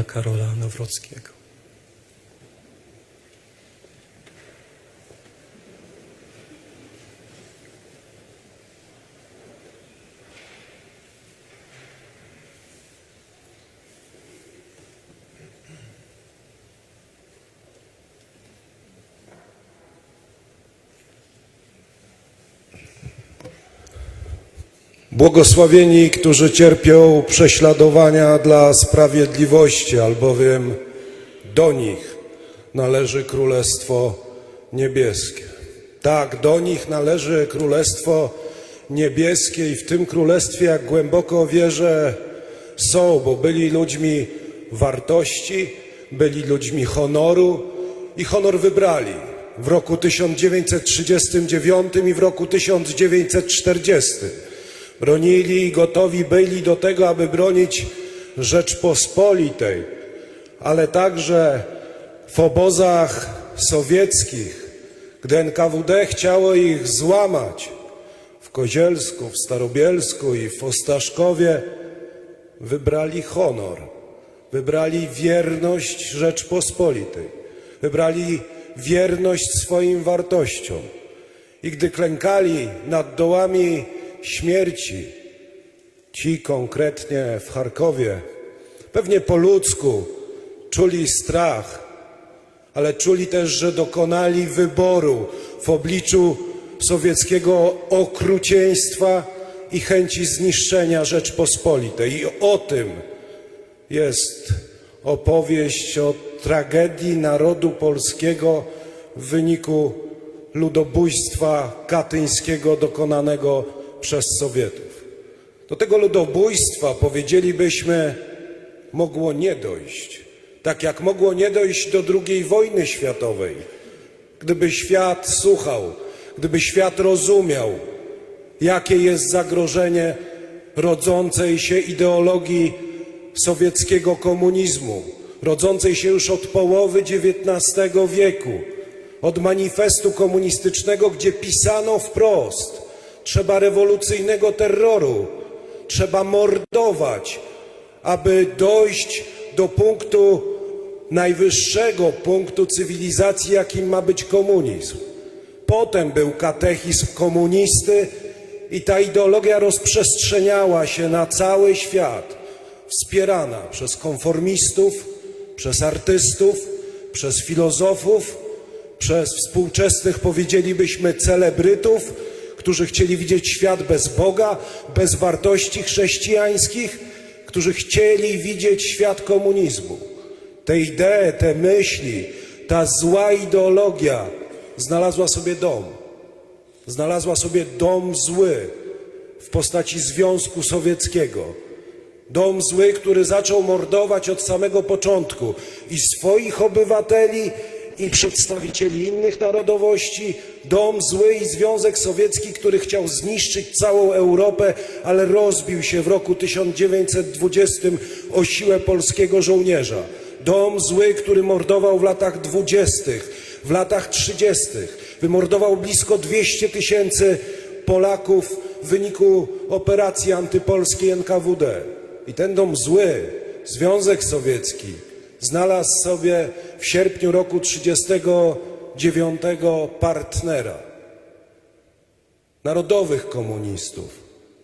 pana Karola Nawrockiego. Błogosławieni, którzy cierpią prześladowania dla sprawiedliwości, albowiem do nich należy Królestwo Niebieskie. Tak, do nich należy Królestwo Niebieskie i w tym Królestwie, jak głęboko wierzę, są, bo byli ludźmi wartości, byli ludźmi honoru i honor wybrali w roku 1939 i w roku 1940. Bronili i gotowi byli do tego, aby bronić Rzeczpospolitej, ale także w obozach sowieckich, gdy NKWD chciało ich złamać, w Kozielsku, w Starobielsku i w Ostaszkowie, wybrali honor, wybrali wierność Rzeczpospolitej, wybrali wierność swoim wartościom. I gdy klękali nad dołami śmierci, ci konkretnie w Charkowie, pewnie po ludzku czuli strach, ale czuli też, że dokonali wyboru w obliczu sowieckiego okrucieństwa i chęci zniszczenia Rzeczpospolitej. I o tym jest opowieść o tragedii narodu polskiego w wyniku ludobójstwa katyńskiego dokonanego przez Sowietów. Do tego ludobójstwa, powiedzielibyśmy, mogło nie dojść. Tak jak mogło nie dojść do II wojny światowej, gdyby świat słuchał, gdyby świat rozumiał, jakie jest zagrożenie rodzącej się ideologii sowieckiego komunizmu, rodzącej się już od połowy XIX wieku, od manifestu komunistycznego, gdzie pisano wprost: trzeba rewolucyjnego terroru, trzeba mordować, aby dojść do punktu najwyższego punktu cywilizacji, jakim ma być komunizm. Potem był katechizm komunisty i ta ideologia rozprzestrzeniała się na cały świat, wspierana przez konformistów, przez artystów, przez filozofów, przez współczesnych, powiedzielibyśmy, celebrytów, którzy chcieli widzieć świat bez Boga, bez wartości chrześcijańskich, którzy chcieli widzieć świat komunizmu. Te idee, te myśli, ta zła ideologia znalazła sobie dom. Znalazła sobie dom zły w postaci Związku Sowieckiego. Dom zły, który zaczął mordować od samego początku i swoich obywateli, i przedstawicieli innych narodowości. Dom zły i Związek Sowiecki, który chciał zniszczyć całą Europę, ale rozbił się w roku 1920 o siłę polskiego żołnierza. Dom zły, który mordował w latach 20., w latach 30., wymordował blisko 200 tysięcy Polaków w wyniku operacji antypolskiej NKWD. I ten dom zły, Związek Sowiecki, znalazł sobie w sierpniu roku 1939 partnera. Narodowych komunistów,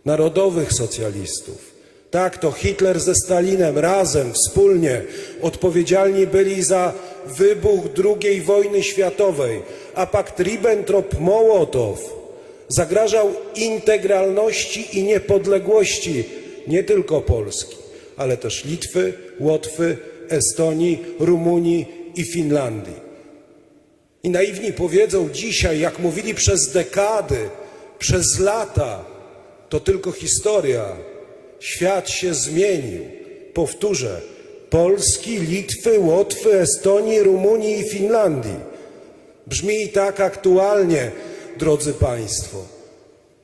narodowych socjalistów. Tak, to Hitler ze Stalinem razem, wspólnie odpowiedzialni byli za wybuch II wojny światowej, a pakt Ribbentrop-Mołotow zagrażał integralności i niepodległości nie tylko Polski, ale też Litwy, Łotwy, Estonii, Rumunii i Finlandii. I naiwni powiedzą dzisiaj, jak mówili przez dekady, przez lata, to tylko historia. Świat się zmienił. Powtórzę, Polski, Litwy, Łotwy, Estonii, Rumunii i Finlandii. Brzmi tak aktualnie, drodzy Państwo.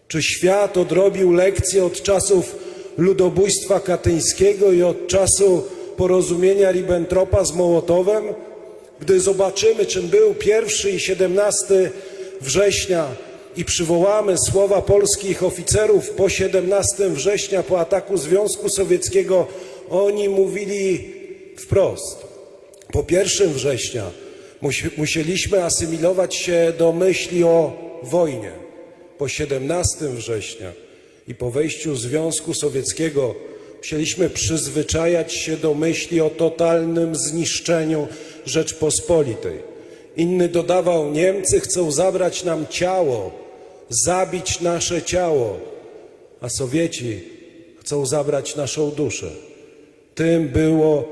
Czy świat odrobił lekcję od czasów ludobójstwa katyńskiego i od czasu porozumienia Ribbentropa z Mołotowem? Gdy zobaczymy, czym był 1 i 17 września i przywołamy słowa polskich oficerów po 17 września, po ataku Związku Sowieckiego, oni mówili wprost. Po 1 września musi- musieliśmy asymilować się do myśli o wojnie. Po 17 września i po wejściu Związku Sowieckiego musieliśmy przyzwyczajać się do myśli o totalnym zniszczeniu Rzeczpospolitej. Inny dodawał: Niemcy chcą zabrać nam ciało, zabić nasze ciało, a Sowieci chcą zabrać naszą duszę. Tym było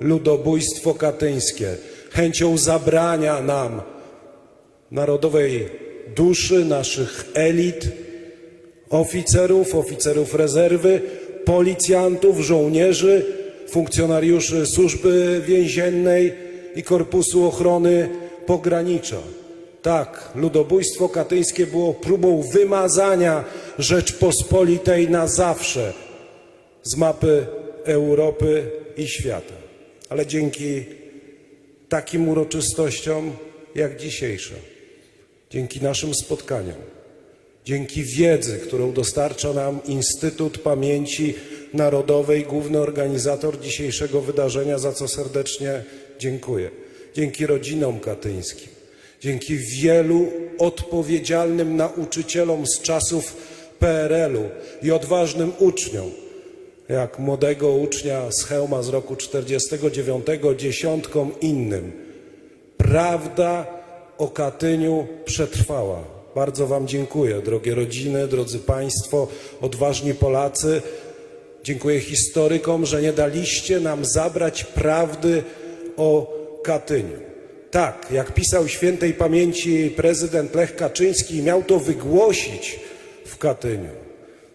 ludobójstwo katyńskie, chęcią zabrania nam narodowej duszy, naszych elit, oficerów, oficerów rezerwy, policjantów, żołnierzy, funkcjonariuszy służby więziennej i Korpusu Ochrony Pogranicza. Tak, ludobójstwo katyńskie było próbą wymazania Rzeczpospolitej na zawsze z mapy Europy i świata. Ale dzięki takim uroczystościom jak dzisiejsza, dzięki naszym spotkaniom, dzięki wiedzy, którą dostarcza nam Instytut Pamięci Narodowej, główny organizator dzisiejszego wydarzenia, za co serdecznie dziękuję. Dzięki rodzinom katyńskim, dzięki wielu odpowiedzialnym nauczycielom z czasów PRL-u i odważnym uczniom, jak młodego ucznia z Chełma z roku 49, dziesiątkom innym. Prawda o Katyniu przetrwała. Bardzo Wam dziękuję, drogie rodziny, drodzy Państwo, odważni Polacy. Dziękuję historykom, że nie daliście nam zabrać prawdy o Katyniu. Tak, jak pisał świętej pamięci prezydent Lech Kaczyński, miał to wygłosić w Katyniu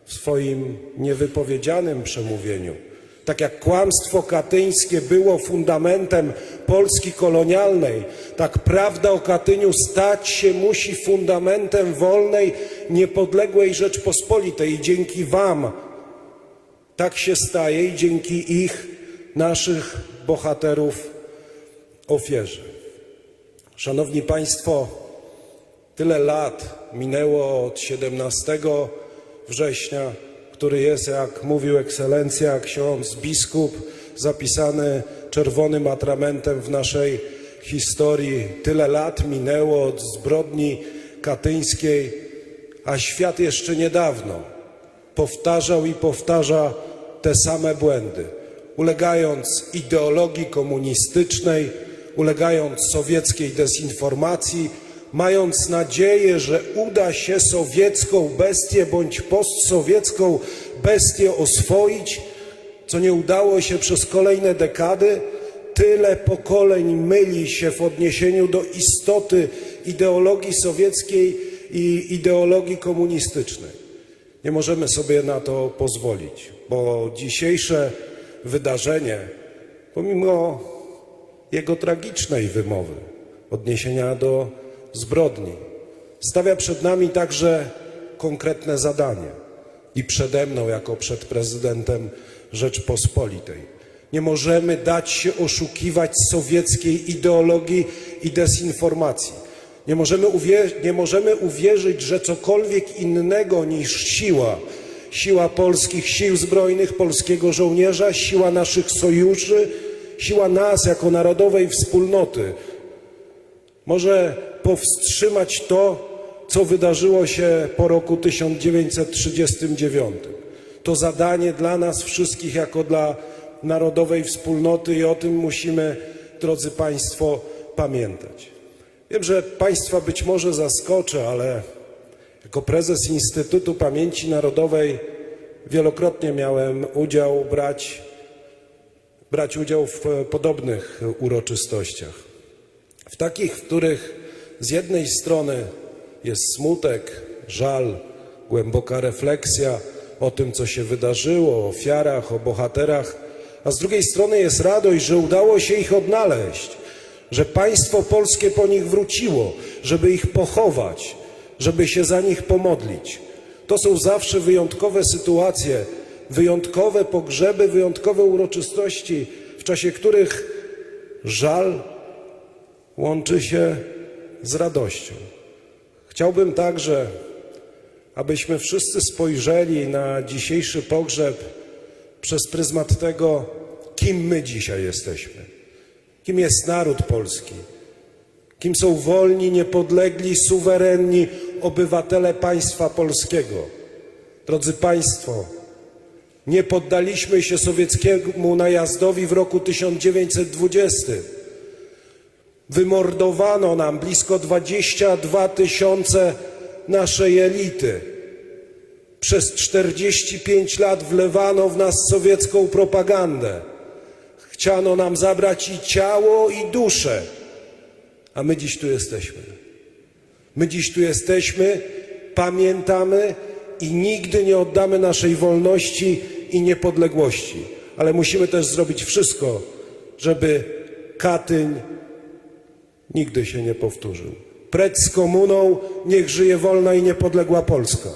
w swoim niewypowiedzianym przemówieniu. Tak jak kłamstwo katyńskie było fundamentem Polski kolonialnej, tak prawda o Katyniu stać się musi fundamentem wolnej, niepodległej Rzeczpospolitej. I dzięki Wam tak się staje i dzięki ich, naszych bohaterów, ofierze. Szanowni Państwo, tyle lat minęło od 17 września, który jest, jak mówił ekscelencja ksiądz biskup, zapisany czerwonym atramentem w naszej historii. Tyle lat minęło od zbrodni katyńskiej, a świat jeszcze niedawno powtarzał i powtarza te same błędy, ulegając ideologii komunistycznej, ulegając sowieckiej dezinformacji, mając nadzieję, że uda się sowiecką bestię bądź postsowiecką bestię oswoić, co nie udało się przez kolejne dekady, tyle pokoleń myli się w odniesieniu do istoty ideologii sowieckiej i ideologii komunistycznej. Nie możemy sobie na to pozwolić, bo dzisiejsze wydarzenie, pomimo jego tragicznej wymowy, odniesienia do zbrodni, stawia przed nami także konkretne zadanie i przede mną, jako przed prezydentem Rzeczpospolitej. Nie możemy dać się oszukiwać sowieckiej ideologii i dezinformacji. Nie możemy, nie możemy uwierzyć, że cokolwiek innego niż siła, siła polskich sił zbrojnych, polskiego żołnierza, siła naszych sojuszy, siła nas jako narodowej wspólnoty może powstrzymać to, co wydarzyło się po roku 1939. To zadanie dla nas wszystkich, jako dla narodowej wspólnoty, i o tym musimy, drodzy Państwo, pamiętać. Wiem, że Państwa być może zaskoczę, ale jako prezes Instytutu Pamięci Narodowej wielokrotnie miałem udział brać, brać udział w podobnych uroczystościach. W takich, w których z jednej strony jest smutek, żal, głęboka refleksja o tym, co się wydarzyło, o ofiarach, o bohaterach, a z drugiej strony jest radość, że udało się ich odnaleźć, że państwo polskie po nich wróciło, żeby ich pochować, żeby się za nich pomodlić. To są zawsze wyjątkowe sytuacje, wyjątkowe pogrzeby, wyjątkowe uroczystości, w czasie których żal łączy się z radością. Chciałbym także, abyśmy wszyscy spojrzeli na dzisiejszy pogrzeb przez pryzmat tego, kim my dzisiaj jesteśmy. Kim jest naród polski. Kim są wolni, niepodlegli, suwerenni obywatele państwa polskiego. Drodzy Państwo, nie poddaliśmy się sowieckiemu najazdowi w roku 1920. Wymordowano nam blisko 22 tysiące naszej elity. Przez 45 lat wlewano w nas sowiecką propagandę. Chciano nam zabrać i ciało, i duszę. A my dziś tu jesteśmy. My dziś tu jesteśmy, pamiętamy i nigdy nie oddamy naszej wolności i niepodległości. Ale musimy też zrobić wszystko, żeby Katyń nigdy się nie powtórzył. Precz z komuną, niech żyje wolna i niepodległa Polska.